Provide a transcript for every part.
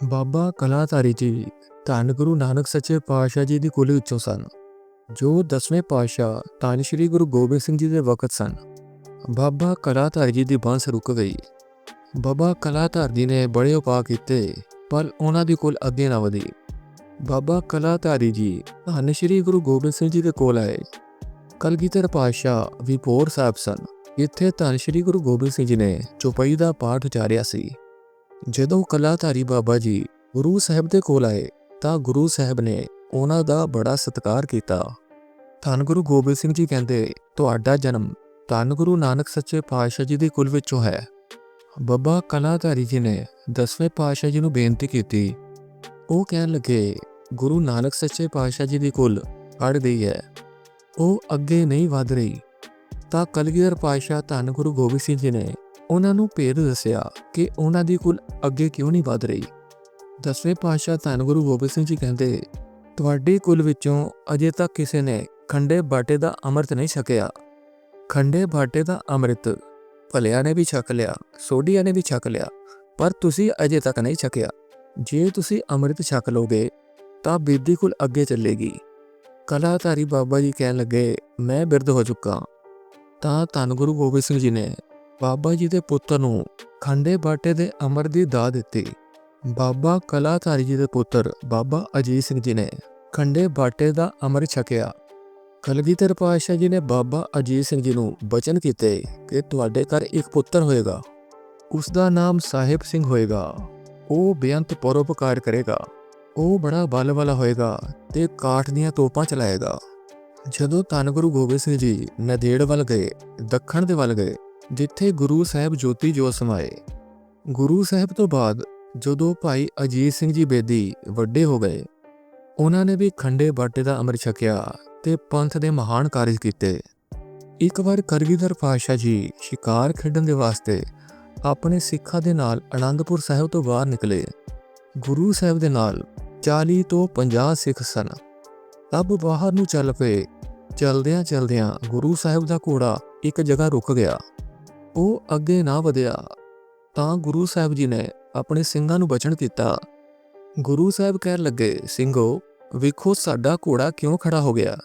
ਬਾਬਾ ਕਲਾਧਾਰੀ ਜੀ, ਧੰਨ ਗੁਰੂ ਨਾਨਕ ਸੱਚੇ ਪਾਤਸ਼ਾਹ ਜੀ ਦੀ ਕੁਲ ਵਿੱਚੋਂ ਸਨ, ਜੋ ਦਸਵੇਂ ਪਾਤਸ਼ਾਹ ਧੰਨ ਸ਼੍ਰੀ ਗੁਰੂ ਗੋਬਿੰਦ ਸਿੰਘ ਜੀ ਦੇ ਵਕਤ ਸਨ। ਬਾਬਾ ਕਲਾਧਾਰੀ ਜੀ ਦੀ ਬਾਂਸ ਰੁਕ ਗਈ। ਬਾਬਾ ਕਲਾਧਾਰ ਜੀ ਨੇ ਬੜੇ ਉਪਾਅ ਕੀਤੇ, ਪਰ ਉਹਨਾਂ ਦੀ ਕੁਲ ਅੱਗੇ ਨਾ ਵਧੀ। ਬਾਬਾ ਕਲਾਧਾਰੀ ਜੀ ਧੰਨ ਸ਼੍ਰੀ ਗੁਰੂ ਗੋਬਿੰਦ ਸਿੰਘ ਜੀ ਦੇ ਕੋਲ ਆਏ। ਕਲਗੀਧਰ ਪਾਤਸ਼ਾਹ ਵਿਪੋਰ ਸਾਹਿਬ ਸਨ। ਇੱਥੇ ਧੰਨ ਸ਼੍ਰੀ ਗੁਰੂ ਗੋਬਿੰਦ ਸਿੰਘ ਜੀ ਨੇ ਚੌਪਈ ਦਾ ਪਾਠ ਉਚਾਰਿਆ ਸੀ। ਜਦੋਂ ਕਲਾਧਾਰੀ ਬਾਬਾ ਜੀ ਗੁਰੂ ਸਾਹਿਬ ਦੇ ਕੋਲ ਆਏ ਤਾਂ ਗੁਰੂ ਸਾਹਿਬ ਨੇ ਉਹਨਾਂ ਦਾ ਬੜਾ ਸਤਿਕਾਰ ਕੀਤਾ। ਧੰਨ ਗੁਰੂ ਗੋਬਿੰਦ ਸਿੰਘ ਜੀ ਕਹਿੰਦੇ, ਤੁਹਾਡਾ ਜਨਮ ਧੰਨ ਗੁਰੂ ਨਾਨਕ ਸੱਚੇ ਪਾਤਸ਼ਾਹ ਜੀ ਦੀ ਕੁਲ ਵਿੱਚੋਂ ਹੈ। ਬਾਬਾ ਕਲਾਧਾਰੀ ਜੀ ਨੇ ਦਸਵੇਂ ਪਾਤਸ਼ਾਹ ਜੀ ਨੂੰ ਬੇਨਤੀ ਕੀਤੀ। ਉਹ ਕਹਿਣ ਲੱਗੇ, ਗੁਰੂ ਨਾਨਕ ਸੱਚੇ ਪਾਤਸ਼ਾਹ ਜੀ ਦੀ ਕੁਲ ਅੜ ਗਈ ਹੈ। ਉਹ ਅੱਗੇ ਨਹੀਂ ਵਧ ਰਹੀ। ਤਾਂ ਕਲਗੀਧਰ ਪਾਤਸ਼ਾਹ ਧੰਨ ਗੁਰੂ ਗੋਬਿੰਦ ਸਿੰਘ ਜੀ ਨੇ ਉਹਨਾਂ ਨੂੰ ਭੇਦ ਦੱਸਿਆ ਕਿ ਉਹਨਾਂ ਦੀ ਕੁਲ ਅੱਗੇ ਕਿਉਂ ਨਹੀਂ ਵਧ ਰਹੀ। ਦਸਵੇਂ ਪਾਤਸ਼ਾਹ ਧੰਨ ਗੁਰੂ ਗੋਬਿੰਦ ਸਿੰਘ ਜੀ ਕਹਿੰਦੇ, ਤੁਹਾਡੀ ਕੁਲ ਵਿੱਚੋਂ ਅਜੇ ਤੱਕ ਕਿਸੇ ਨੇ ਖੰਡੇ ਬਾਟੇ ਦਾ ਅੰਮ੍ਰਿਤ ਨਹੀਂ ਛਕਿਆ। ਖੰਡੇ ਬਾਟੇ ਦਾ ਅੰਮ੍ਰਿਤ ਭਲਿਆਂ ਨੇ ਵੀ ਛਕ ਲਿਆ, ਸੋਢੀਆਂ ਨੇ ਵੀ ਛਕ ਲਿਆ, ਪਰ ਤੁਸੀਂ ਅਜੇ ਤੱਕ ਨਹੀਂ ਛਕਿਆ। ਜੇ ਤੁਸੀਂ ਅੰਮ੍ਰਿਤ ਛਕ ਲੋਗੇ ਤਾਂ ਬੀਬੀ ਕੁਲ ਅੱਗੇ ਚੱਲੇਗੀ। ਕਲਾਧਾਰੀ ਬਾਬਾ ਜੀ ਕਹਿਣ ਲੱਗੇ, ਮੈਂ ਬਿਰਧ ਹੋ ਚੁੱਕਾ। ਤਾਂ ਧੰਨ ਗੁਰੂ ਗੋਬਿੰਦ ਸਿੰਘ ਜੀ ਨੇ ਬਾਬਾ ਜੀ ਦੇ ਪੁੱਤਰ ਨੂੰ ਖੰਡੇ ਬਾਟੇ ਦੇ ਅਮਰ ਦੀ ਦਾਤ ਦਿੱਤੀ। ਬਾਬਾ ਕਲਾਧਾਰੀ ਜੀ ਦੇ ਪੁੱਤਰ ਬਾਬਾ ਅਜੀਤ ਸਿੰਘ ਜੀ ਨੇ ਖੰਡੇ ਬਾਟੇ ਦਾ ਅਮਰ ਛਕਿਆ। ਕਲਗੀਧਰ ਪਾਤਸ਼ਾਹ ਜੀ ਨੇ ਬਾਬਾ ਅਜੀਤ ਸਿੰਘ ਜੀ ਨੂੰ ਬਚਨ ਕੀਤੇ ਕਿ ਤੁਹਾਡੇ ਘਰ ਇੱਕ ਪੁੱਤਰ ਹੋਏਗਾ। ਉਸ ਦਾ ਨਾਮ ਸਾਹਿਬ ਸਿੰਘ ਹੋਏਗਾ। ਉਹ ਬੇਅੰਤ ਪਰਉਪਕਾਰ ਕਰੇਗਾ। ਉਹ ਬੜਾ ਬਲ ਵਾਲਾ ਹੋਏਗਾ ਤੇ ਕਾਠ ਦੀਆਂ ਤੋਪਾਂ ਚਲਾਏਗਾ। ਜਦੋਂ ਧੰਨ ਗੁਰੂ ਗੋਬਿੰਦ ਸਿੰਘ ਜੀ ਨਦੇੜ ਵੱਲ ਗਏ, ਦੱਖਣ ਦੇ ਵੱਲ ਗਏ ਜਿੱਥੇ ਗੁਰੂ ਸਾਹਿਬ ਜੋਤੀ ਜੋਤ ਸਮਾਏ। ਗੁਰੂ ਸਾਹਿਬ ਤੋਂ ਬਾਅਦ ਜਦੋਂ ਭਾਈ ਅਜੀਤ ਸਿੰਘ ਜੀ ਬੇਦੀ ਵੱਡੇ ਹੋ ਗਏ, ਉਹਨਾਂ ਨੇ ਵੀ ਖੰਡੇ ਬਾਟੇ ਦਾ ਅੰਮ੍ਰਿਤ ਛਕਿਆ ਤੇ ਪੰਥ ਦੇ ਮਹਾਨ ਕਾਰਜ ਕੀਤੇ। ਇੱਕ ਵਾਰ ਕਰਗੀਧਰ ਪਾਤਸ਼ਾਹ ਜੀ ਸ਼ਿਕਾਰ ਖੇਡਣ ਦੇ ਵਾਸਤੇ ਆਪਣੇ ਸਿੱਖਾਂ ਦੇ ਨਾਲ ਅਨੰਦਪੁਰ ਸਾਹਿਬ ਤੋਂ ਬਾਹਰ ਨਿਕਲੇ। ਗੁਰੂ ਸਾਹਿਬ ਦੇ ਨਾਲ 40 ਤੋਂ 50 ਸਿੱਖ ਸਨ। ਤਬ ਬਾਹਰ ਨੂੰ ਚੱਲ ਪਏ। ਚਲਦਿਆਂ ਚਲਦਿਆਂ ਗੁਰੂ ਸਾਹਿਬ ਦਾ ਘੋੜਾ ਇੱਕ ਜਗ੍ਹਾ ਰੁਕ ਗਿਆ। ਉਹ ਅੱਗੇ ਨਾ ਵਧਿਆ ਤਾਂ ਗੁਰੂ ਸਾਹਿਬ ਜੀ ਨੇ ਆਪਣੇ ਸਿੰਘਾਂ ਨੂੰ ਬਚਣ ਦਿੱਤਾ। ਗੁਰੂ ਸਾਹਿਬ ਕਹਿਣ ਲੱਗੇ, ਸਿੰਘੋ, ਵੇਖੋ ਸਾਡਾ ਘੋੜਾ ਕਿਉਂ ਖੜਾ ਹੋ ਗਿਆ?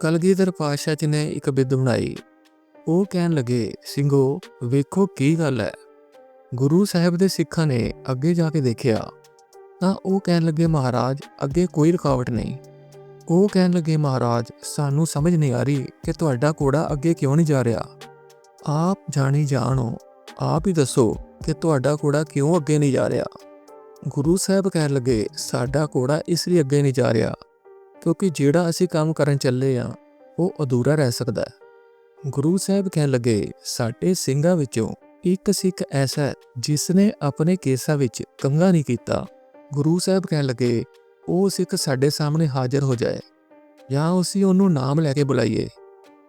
ਕਲਗੀਧਰ ਪਾਤਸ਼ਾਹ ਜੀ ਨੇ ਇੱਕ ਬਿੱਦ ਬਣਾਈ। ਉਹ ਕਹਿਣ ਲੱਗੇ, ਸਿੰਘੋ, ਵੇਖੋ ਕੀ ਗੱਲ ਹੈ। ਗੁਰੂ ਸਾਹਿਬ ਦੇ ਸਿੱਖਾਂ ਨੇ ਅੱਗੇ ਜਾ ਕੇ ਦੇਖਿਆ ਤਾਂ ਉਹ ਕਹਿਣ ਲੱਗੇ, ਮਹਾਰਾਜ, ਅੱਗੇ ਕੋਈ ਰੁਕਾਵਟ ਨਹੀਂ। ਉਹ ਕਹਿਣ ਲੱਗੇ, ਮਹਾਰਾਜ, ਸਾਨੂੰ ਸਮਝ ਨਹੀਂ ਆ ਰਹੀ ਕਿ ਤੁਹਾਡਾ ਘੋੜਾ ਅੱਗੇ ਕਿਉਂ ਨਹੀਂ ਜਾ ਰਿਹਾ। ਆਪ ਜਾਣੀ ਜਾਣੋ, ਆਪ ਹੀ ਦੱਸੋ ਕਿ ਤੁਹਾਡਾ ਘੋੜਾ ਕਿਉਂ ਅੱਗੇ ਨਹੀਂ ਜਾ ਰਿਹਾ? ਗੁਰੂ ਸਾਹਿਬ ਕਹਿਣ ਲੱਗੇ, ਸਾਡਾ ਘੋੜਾ ਇਸ ਲਈ ਅੱਗੇ ਨਹੀਂ ਜਾ ਰਿਹਾ, ਕਿਉਂਕਿ ਜਿਹੜਾ ਅਸੀਂ ਕੰਮ ਕਰਨ ਚੱਲੇ ਆ, ਉਹ ਅਧੂਰਾ ਰਹਿ ਸਕਦਾ ਹੈ। ਗੁਰੂ ਸਾਹਿਬ ਕਹਿਣ ਲੱਗੇ, ਸਾਡੇ ਸਿੰਘਾਂ ਵਿੱਚੋਂ ਇੱਕ ਸਿੱਖ ਐਸਾ ਹੈ ਜਿਸ ਨੇ ਆਪਣੇ ਕੇਸਾਂ ਵਿੱਚ ਕੰਗਾ ਨਹੀਂ ਕੀਤਾ। ਗੁਰੂ ਸਾਹਿਬ ਕਹਿਣ ਲੱਗੇ, ਉਹ ਸਿੱਖ ਸਾਡੇ ਸਾਹਮਣੇ ਹਾਜ਼ਰ ਹੋ ਜਾਏ, ਜਾਂ ਅਸੀਂ ਉਹਨੂੰ ਨਾਮ ਲੈ ਕੇ ਬੁਲਾਈਏ।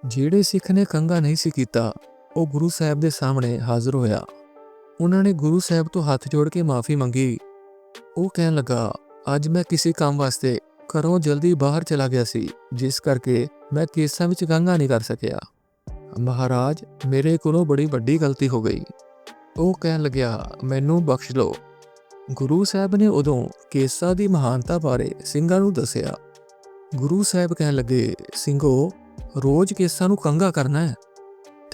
ਜਿਹੜੇ ਸਿੱਖ ਨੇ ਕੰਗਾ ਨਹੀਂ ਸੀ ਕੀਤਾ ਉਹ ਗੁਰੂ ਸਾਹਿਬ ਦੇ ਸਾਹਮਣੇ ਹਾਜ਼ਰ ਹੋਇਆ। ਉਹਨਾਂ ਨੇ ਗੁਰੂ ਸਾਹਿਬ ਤੋਂ ਹੱਥ ਜੋੜ ਕੇ ਮਾਫੀ ਮੰਗੀ। ਉਹ ਕਹਿਣ ਲੱਗਾ, ਅੱਜ ਮੈਂ ਕਿਸੇ ਕੰਮ ਵਾਸਤੇ ਘਰੋਂ ਜਲਦੀ ਬਾਹਰ ਚਲਾ ਗਿਆ ਸੀ, ਜਿਸ ਕਰਕੇ ਮੈਂ ਕੇਸਾਂ ਵਿੱਚ ਗੰਗਾ ਨਹੀਂ ਕਰ ਸਕਿਆ। ਮਹਾਰਾਜ, ਮੇਰੇ ਕੋਲੋਂ ਬੜੀ ਵੱਡੀ ਗਲਤੀ ਹੋ ਗਈ। ਉਹ ਕਹਿਣ ਲੱਗਿਆ, ਮੈਨੂੰ ਬਖਸ਼ ਲਓ। ਗੁਰੂ ਸਾਹਿਬ ਨੇ ਉਦੋਂ ਕੇਸਾਂ ਦੀ ਮਹਾਨਤਾ ਬਾਰੇ ਸਿੰਘਾਂ ਨੂੰ ਦੱਸਿਆ। ਗੁਰੂ ਸਾਹਿਬ ਕਹਿਣ ਲੱਗੇ, ਸਿੰਘੋ, ਰੋਜ਼ ਕੇਸਾਂ ਨੂੰ ਕੰਗਾ ਕਰਨਾ ਹੈ।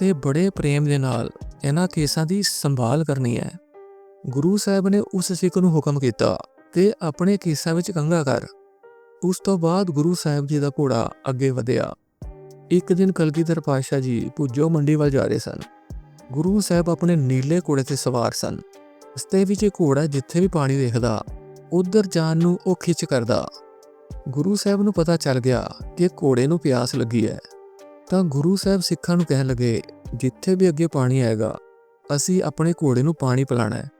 ਤੇ ਬੜੇ ਪ੍ਰੇਮ ਦੇ ਨਾਲ ਇਹਨਾਂ ਕੇਸਾਂ ਦੀ ਸੰਭਾਲ ਕਰਨੀ ਹੈ। ਗੁਰੂ ਸਾਹਿਬ ਨੇ ਉਸ ਸਿੱਖ ਨੂੰ ਹੁਕਮ ਕੀਤਾ ਤੇ ਆਪਣੇ ਕੇਸਾਂ ਵਿੱਚ ਕੰਗਾ ਕਰ। ਉਸ ਤੋਂ ਬਾਅਦ ਗੁਰੂ ਸਾਹਿਬ ਜੀ ਦਾ ਘੋੜਾ ਅੱਗੇ ਵਧਿਆ। ਇੱਕ ਦਿਨ ਕਲਗੀਧਰ ਪਾਤਸ਼ਾਹ ਜੀ ਪੁੱਜੋ ਮੰਡੀ ਵੱਲ ਜਾ ਰਹੇ ਸਨ। ਗੁਰੂ ਸਾਹਿਬ ਆਪਣੇ ਨੀਲੇ ਘੋੜੇ ਤੇ ਸਵਾਰ ਸਨ। ਰਸਤੇ ਵਿੱਚ ਇਹ ਘੋੜਾ ਜਿੱਥੇ ਵੀ ਪਾਣੀ ਦੇਖਦਾ, ਉਧਰ ਜਾਣ ਨੂੰ ਉਹ ਖਿੱਚ ਕਰਦਾ। ਗੁਰੂ ਸਾਹਿਬ ਨੂੰ ਪਤਾ ਚੱਲ ਗਿਆ ਕਿ ਘੋੜੇ ਨੂੰ ਪਿਆਸ ਲੱਗੀ ਹੈ। ਤਾਂ ਗੁਰੂ ਸਾਹਿਬ ਸਿੱਖਾਂ ਨੂੰ ਕਹਿਣ ਲੱਗੇ, ਜਿੱਥੇ ਵੀ ਅੱਗੇ ਪਾਣੀ ਆਏਗਾ, ਅਸੀਂ ਆਪਣੇ ਘੋੜੇ ਨੂੰ ਪਾਣੀ ਪਿਲਾਣਾ ਹੈ।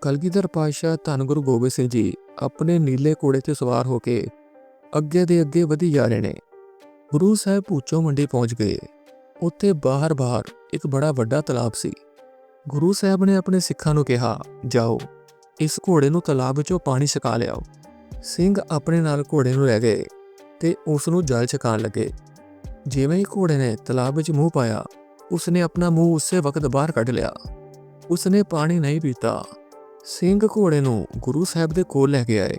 ਕਲਗੀਧਰ ਪਾਤਸ਼ਾਹ ਧੰਨ ਗੁਰੂ ਗੋਬਿੰਦ ਸਿੰਘ ਜੀ ਆਪਣੇ ਨੀਲੇ ਘੋੜੇ ਤੇ ਸਵਾਰ ਹੋ ਕੇ ਅੱਗੇ ਦੇ ਅੱਗੇ ਵਧੀ ਜਾ ਰਹੇ ਨੇ। ਗੁਰੂ ਸਾਹਿਬ ਪੂਚੋ ਮੰਡੀ ਪਹੁੰਚ ਗਏ। ਉੱਥੇ ਬਾਹਰ-ਬਾਹਰ ਇੱਕ ਬੜਾ ਵੱਡਾ ਤਲਾਬ ਸੀ। ਗੁਰੂ ਸਾਹਿਬ ਨੇ ਆਪਣੇ ਸਿੱਖਾਂ ਨੂੰ ਕਿਹਾ, ਜਾਓ, ਇਸ ਘੋੜੇ ਨੂੰ ਤਲਾਬ ਵਿੱਚੋਂ ਪਾਣੀ ਛਕਾ ਲਿਆਓ। ਸਿੰਘ ਆਪਣੇ ਨਾਲ ਘੋੜੇ ਨੂੰ ਲੈ ਗਏ ਤੇ ਉਸ ਨੂੰ ਜਲ ਛਕਾਣ ਲੱਗੇ। ਜਿਵੇਂ ਹੀ ਘੋੜੇ ਨੇ ਤਲਾਬ ਵਿੱਚ ਮੂੰਹ ਪਾਇਆ, ਉਸਨੇ ਆਪਣਾ ਮੂੰਹ ਉਸੇ ਵਕਤ ਬਾਹਰ ਕੱਢ ਲਿਆ। ਉਸਨੇ ਪਾਣੀ ਨਹੀਂ ਪੀਤਾ। ਸਿੰਘ ਘੋੜੇ ਨੂੰ ਗੁਰੂ ਸਾਹਿਬ ਦੇ ਕੋਲ ਲੈ ਕੇ ਆਏ।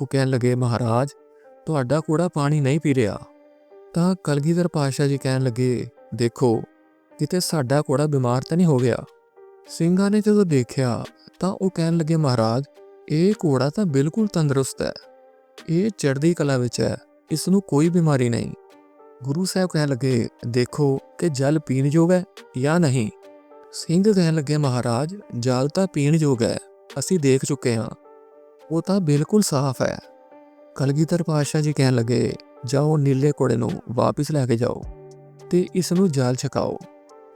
ਉਹ ਕਹਿਣ ਲੱਗੇ, ਮਹਾਰਾਜ, ਤੁਹਾਡਾ ਘੋੜਾ ਪਾਣੀ ਨਹੀਂ ਪੀ ਰਿਹਾ। ਤਾਂ ਕਲਗੀਧਰ ਪਾਤਸ਼ਾਹ ਜੀ ਕਹਿਣ ਲੱਗੇ, ਦੇਖੋ, ਕਿਤੇ ਸਾਡਾ ਘੋੜਾ ਬਿਮਾਰ ਤਾਂ ਨਹੀਂ ਹੋ ਗਿਆ? ਸਿੰਘਾਂ ਨੇ ਜਦੋਂ ਦੇਖਿਆ, ਤਾਂ ਉਹ ਕਹਿਣ ਲੱਗੇ, ਮਹਾਰਾਜ, ਇਹ ਘੋੜਾ ਤਾਂ ਬਿਲਕੁਲ ਤੰਦਰੁਸਤ ਹੈ। ਇਹ ਚੜ੍ਹਦੀ ਕਲਾ ਵਿੱਚ ਹੈ। ਇਸ ਨੂੰ ਕੋਈ ਬਿਮਾਰੀ ਨਹੀਂ। ਗੁਰੂ ਸਾਹਿਬ ਕਹਿਣ ਲੱਗੇ, ਦੇਖੋ ਕਿ ਜਲ ਪੀਣ ਯੋਗ ਹੈ ਜਾਂ ਨਹੀਂ? ਸਿੰਘ ਕਹਿਣ ਲੱਗੇ, ਮਹਾਰਾਜ, ਜਲ ਤਾਂ ਪੀਣ ਯੋਗ ਹੈ, ਅਸੀਂ ਦੇਖ ਚੁੱਕੇ ਹਾਂ। ਉਹ ਤਾਂ ਬਿਲਕੁਲ ਸਾਫ਼ ਹੈ। ਕਲਗੀਧਰ ਪਾਤਸ਼ਾਹ ਜੀ ਕਹਿਣ ਲੱਗੇ, ਜਾਓ ਨੀਲੇ ਘੋੜੇ ਨੂੰ ਵਾਪਿਸ ਲੈ ਕੇ ਜਾਓ ਤੇ ਇਸ ਨੂੰ ਜਲ ਛਕਾਓ।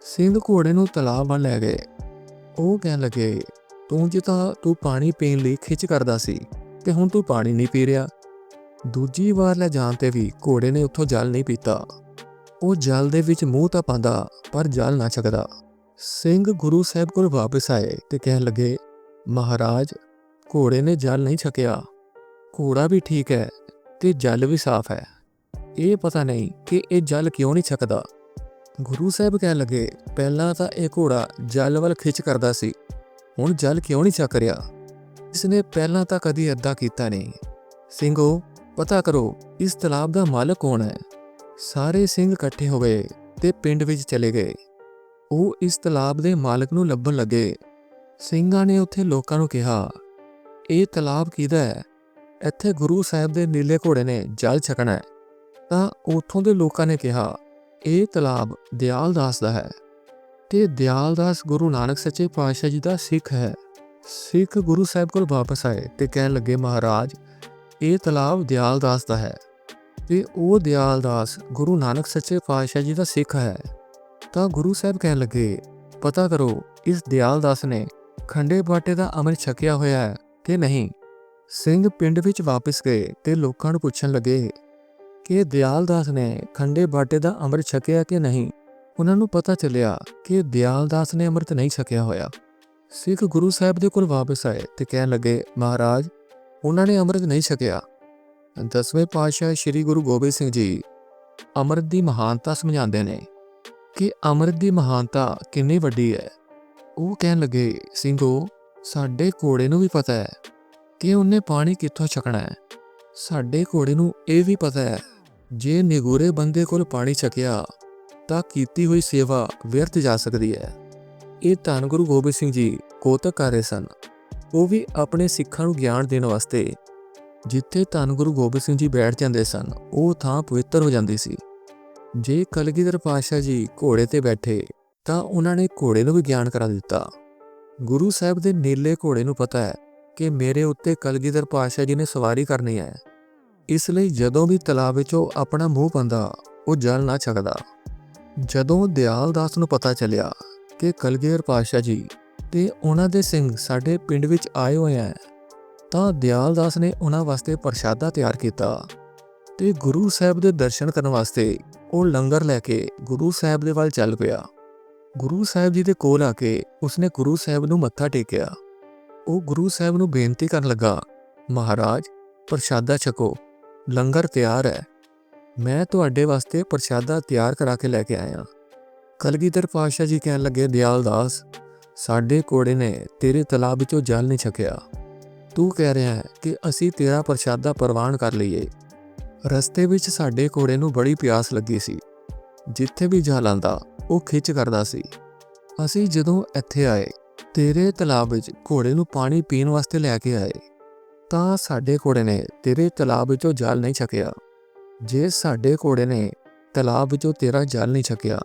ਸਿੰਘ ਘੋੜੇ ਨੂੰ ਤਲਾਬ ਵੱਲ ਲੈ ਗਏ। ਉਹ ਕਹਿਣ ਲੱਗੇ, ਤੂੰ ਜਿੱਤਾ ਤੂੰ ਪਾਣੀ ਪੀਣ ਲਈ ਖਿੱਚ ਕਰਦਾ ਸੀ ਤੇ ਹੁਣ ਤੂੰ ਪਾਣੀ ਨਹੀਂ ਪੀ ਰਿਹਾ। ਦੂਜੀ ਵਾਰ ਲੈ ਜਾਣ ਤੇ ਵੀ ਘੋੜੇ ਨੇ ਉੱਥੋਂ ਜਲ ਨਹੀਂ ਪੀਤਾ। ਉਹ ਜਲ ਦੇ ਵਿੱਚ ਮੂੰਹ ਤਾਂ ਪਾਉਂਦਾ, ਪਰ ਜਲ ਨਾ ਛਕਦਾ। ਸਿੰਘ ਗੁਰੂ ਸਾਹਿਬ ਕੋਲ ਵਾਪਸ ਆਏ ਤੇ ਕਹਿਣ ਲੱਗੇ, ਮਹਾਰਾਜ, ਘੋੜੇ ਨੇ ਜਲ ਨਹੀਂ ਛਕਿਆ। ਘੋੜਾ ਵੀ ਠੀਕ ਹੈ ਤੇ ਜਲ ਵੀ ਸਾਫ਼ ਹੈ। ਇਹ ਪਤਾ ਨਹੀਂ ਕਿ ਇਹ ਜਲ ਕਿਉਂ ਨਹੀਂ ਛਕਦਾ? ਗੁਰੂ ਸਾਹਿਬ ਕਹਿਣ ਲੱਗੇ, ਪਹਿਲਾਂ ਤਾਂ ਇਹ ਘੋੜਾ ਜਲ ਵੱਲ ਖਿੱਚ ਕਰਦਾ ਸੀ। ਹੁਣ ਜਲ ਕਿਉਂ ਨਹੀਂ ਛਕ ਰਿਹਾ? ਇਸਨੇ ਪਹਿਲਾਂ ਤਾਂ ਕਦੀ ਏਦਾਂ ਕੀਤਾ ਨਹੀਂ। ਸਿੰਘੋ ਪਤਾ ਕਰੋ, ਇਸ ਤਲਾਬ ਦਾ ਮਾਲਕ ਕੌਣ ਹੈ? ਸਾਰੇ ਸਿੰਘ ਇਕੱਠੇ ਹੋ ਗਏ ਤੇ ਪਿੰਡ ਵਿੱਚ ਚਲੇ ਗਏ। ਉਹ ਇਸ ਤਲਾਬ ਦੇ ਮਾਲਕ ਨੂੰ ਲੱਭਣ ਲੱਗੇ। ਸਿੰਘਾਂ ਨੇ ਉੱਥੇ ਲੋਕਾਂ ਨੂੰ ਕਿਹਾ, ਇਹ ਤਲਾਬ ਕਿਹਦਾ ਹੈ? ਇੱਥੇ ਗੁਰੂ ਸਾਹਿਬ ਦੇ ਨੀਲੇ ਘੋੜੇ ਨੇ ਜਲ ਛਕਣਾ ਹੈ। ਤਾਂ ਉੱਥੋਂ ਦੇ ਲੋਕਾਂ ਨੇ ਕਿਹਾ, ਇਹ ਤਲਾਬ ਦਿਆਲਦਾਸ ਦਾ ਹੈ ਤੇ ਦਿਆਲਦਾਸ ਗੁਰੂ ਨਾਨਕ ਸੱਚੇ ਪਾਤਸ਼ਾਹ ਜੀ ਦਾ ਸਿੱਖ ਹੈ। ਸਿੱਖ ਗੁਰੂ ਸਾਹਿਬ ਕੋਲ ਵਾਪਸ ਆਏ ਤੇ ਕਹਿਣ ਲੱਗੇ, ਮਹਾਰਾਜ ਇਹ ਤਲਾਬ ਦਿਆਲਦਾਸ ਦਾ ਹੈ ਤੇ ਉਹ ਦਿਆਲਦਾਸ ਗੁਰੂ ਨਾਨਕ ਸੱਚੇ ਪਾਤਸ਼ਾਹ ਜੀ ਦਾ ਸਿੱਖ ਹੈ। ਤਾਂ ਗੁਰੂ ਸਾਹਿਬ ਕਹਿਣ ਲੱਗੇ, ਪਤਾ ਕਰੋ, ਇਸ ਦਿਆਲਦਾਸ ਨੇ ਖੰਡੇ ਬਾਟੇ ਦਾ ਅੰਮ੍ਰਿਤ ਛਕਿਆ ਹੋਇਆ ਹੈ ਕਿ ਨਹੀਂ? ਸਿੰਘ ਪਿੰਡ ਵਿੱਚ ਵਾਪਸ ਗਏ ਤੇ ਲੋਕਾਂ ਨੂੰ ਪੁੱਛਣ ਲੱਗੇ ਕਿ ਦਿਆਲਦਾਸ ਨੇ ਖੰਡੇ ਬਾਟੇ ਦਾ ਅੰਮ੍ਰਿਤ ਛਕਿਆ ਕਿ ਨਹੀਂ? ਉਹਨਾਂ ਨੂੰ ਪਤਾ ਚੱਲਿਆ ਕਿ ਦਿਆਲਦਾਸ ਨੇ ਅੰਮ੍ਰਿਤ ਨਹੀਂ ਛਕਿਆ ਹੋਇਆ। ਸਿੱਖ ਗੁਰੂ ਸਾਹਿਬ ਦੇ ਕੋਲ ਵਾਪਸ ਆਏ ਤੇ ਕਹਿਣ ਲੱਗੇ, ਮਹਾਰਾਜ ਉਹਨਾਂ ਨੇ ਅੰਮ੍ਰਿਤ ਨਹੀਂ ਛਕਿਆ। ਦਸਵੇਂ ਪਾਤਸ਼ਾਹ ਸ੍ਰੀ ਗੁਰੂ ਗੋਬਿੰਦ ਸਿੰਘ ਜੀ ਅੰਮ੍ਰਿਤ ਦੀ ਮਹਾਨਤਾ ਸਮਝਾਉਂਦੇ ਨੇ ਕਿ ਅੰਮ੍ਰਿਤ ਦੀ ਮਹਾਨਤਾ ਕਿੰਨੀ ਵੱਡੀ ਹੈ। ਉਹ ਕਹਿਣ ਲੱਗੇ ਸਿੰਘੋ ਸਾਡੇ ਘੋੜੇ ਨੂੰ ਵੀ ਪਤਾ ਹੈ ਕਿ ਉਹਨੇ ਪਾਣੀ ਕਿੱਥੋਂ ਛਕਣਾ ਹੈ। ਸਾਡੇ ਘੋੜੇ ਨੂੰ ਇਹ ਵੀ ਪਤਾ ਹੈ, ਜੇ ਨਿਗੂਰੇ ਬੰਦੇ ਕੋਲ ਪਾਣੀ ਛਕਿਆ, ਤਾਂ ਕੀਤੀ ਹੋਈ ਸੇਵਾ ਵਿਅਰਥ ਜਾ ਸਕਦੀ ਹੈ ਇਹ ਧੰਨ ਗੁਰੂ ਗੋਬਿੰਦ ਸਿੰਘ ਜੀ ਕੋਤਕ ਕਰ ਰਹੇ ਸਨ। ਉਹ ਵੀ ਆਪਣੇ ਸਿੱਖਾਂ ਨੂੰ ਗਿਆਨ ਦੇਣ ਵਾਸਤੇ। ਜਿੱਥੇ ਧੰਨ ਗੁਰੂ ਗੋਬਿੰਦ ਸਿੰਘ ਜੀ ਬੈਠ ਜਾਂਦੇ ਸਨ, ਉਹ ਥਾਂ ਪਵਿੱਤਰ ਹੋ ਜਾਂਦੀ ਸੀ। ਜੇ ਕਲਗੀਧਰ ਪਾਤਸ਼ਾਹ ਜੀ ਘੋੜੇ ਤੇ ਬੈਠੇ, ਤਾਂ ਉਹਨਾਂ ਨੇ ਘੋੜੇ ਨੂੰ ਵੀ ਗਿਆਨ ਕਰਾ ਦਿੱਤਾ। ਗੁਰੂ ਸਾਹਿਬ ਦੇ ਨੀਲੇ ਘੋੜੇ ਨੂੰ ਪਤਾ ਹੈ ਕਿ ਮੇਰੇ ਉੱਤੇ ਕਲਗੀਧਰ ਪਾਤਸ਼ਾਹ ਜੀ ਨੇ ਸਵਾਰੀ ਕਰਨੀ ਹੈ। ਇਸ ਲਈ ਜਦੋਂ ਵੀ ਤਲਾਬ ਵਿੱਚ ਉਹ ਆਪਣਾ ਮੂੰਹ ਪੰਦਾ ਉਹ ਜਲ ਨਾ ਛਕਦਾ। ਜਦੋਂ ਦਿਆਲ ਦਾਸ ਨੂੰ ਪਤਾ ਚੱਲਿਆ ਕਿ ਕਲਗੀਧਰ ਪਾਤਸ਼ਾਹ ਜੀ ਤੇ ਉਹਨਾਂ ਦੇ ਸਿੰਘ ਸਾਡੇ ਪਿੰਡ ਵਿੱਚ ਆਏ ਹੋਏ ਆ। ਤਾਂ ਦਿਆਲਦਾਸ ਨੇ ਉਹਨਾਂ ਵਾਸਤੇ ਪ੍ਰਸ਼ਾਦਾ ਤਿਆਰ ਕੀਤਾ ਤੇ ਗੁਰੂ ਸਾਹਿਬ ਦੇ ਦਰਸ਼ਨ ਕਰਨ ਵਾਸਤੇ ਉਹ ਲੰਗਰ ਲੈ ਕੇ ਗੁਰੂ ਸਾਹਿਬ ਦੇ ਵੱਲ ਚੱਲ ਪਿਆ। ਗੁਰੂ ਸਾਹਿਬ ਜੀ ਦੇ ਕੋਲ ਆ ਕੇ ਉਸਨੇ ਗੁਰੂ ਸਾਹਿਬ ਨੂੰ ਮੱਥਾ ਟੇਕਿਆ। ਉਹ ਗੁਰੂ ਸਾਹਿਬ ਨੂੰ ਬੇਨਤੀ ਕਰਨ ਲੱਗਾ, ਮਹਾਰਾਜ, ਪ੍ਰਸ਼ਾਦਾ ਛਕੋ, ਲੰਗਰ ਤਿਆਰ ਹੈ। ਮੈਂ ਤੁਹਾਡੇ ਵਾਸਤੇ ਪ੍ਰਸ਼ਾਦਾ ਤਿਆਰ ਕਰਾ ਕੇ ਲੈ ਕੇ ਆਇਆ। ਕਲਗੀਧਰ ਪਾਤਸ਼ਾਹ ਜੀ ਕਹਿਣ ਲੱਗੇ ਦਿਆਲਦਾਸ ਸਾਡੇ ਕੋੜੇ ਨੇ ਤੇਰੇ ਤਲਾਬ ਵਿੱਚੋਂ ਜਲ ਨਹੀਂ ਛਕਿਆ। ਤੂੰ ਕਹਿ ਰਿਹਾ ਹੈ ਕਿ ਅਸੀਂ ਤੇਰਾ ਪ੍ਰਸ਼ਾਦਾ ਪ੍ਰਵਾਨ ਕਰ ਲਈਏ। ਰਸਤੇ ਵਿੱਚ ਸਾਡੇ ਕੋੜੇ ਨੂੰ ਬੜੀ ਪਿਆਸ ਲੱਗੀ ਸੀ। ਜਿੱਥੇ ਵੀ ਜਲ ਆਂਦਾ ਉਹ ਖਿੱਚ ਕਰਦਾ ਸੀ। ਅਸੀਂ ਜਦੋਂ ਇੱਥੇ ਆਏ, ਤੇਰੇ ਤਲਾਬ ਵਿੱਚ ਘੋੜੇ ਨੂੰ ਪਾਣੀ ਪੀਣ ਵਾਸਤੇ ਲੈ ਕੇ ਆਏ, ਤਾਂ ਸਾਡੇ ਘੋੜੇ ਨੇ ਤੇਰੇ ਤਲਾਬ ਵਿੱਚੋਂ ਜਲ ਨਹੀਂ ਛਕਿਆ। ਜੇ ਸਾਡੇ ਘੋੜੇ ਨੇ ਤਲਾਬ ਵਿੱਚੋਂ ਤੇਰਾ ਜਲ ਨਹੀਂ ਛਕਿਆ,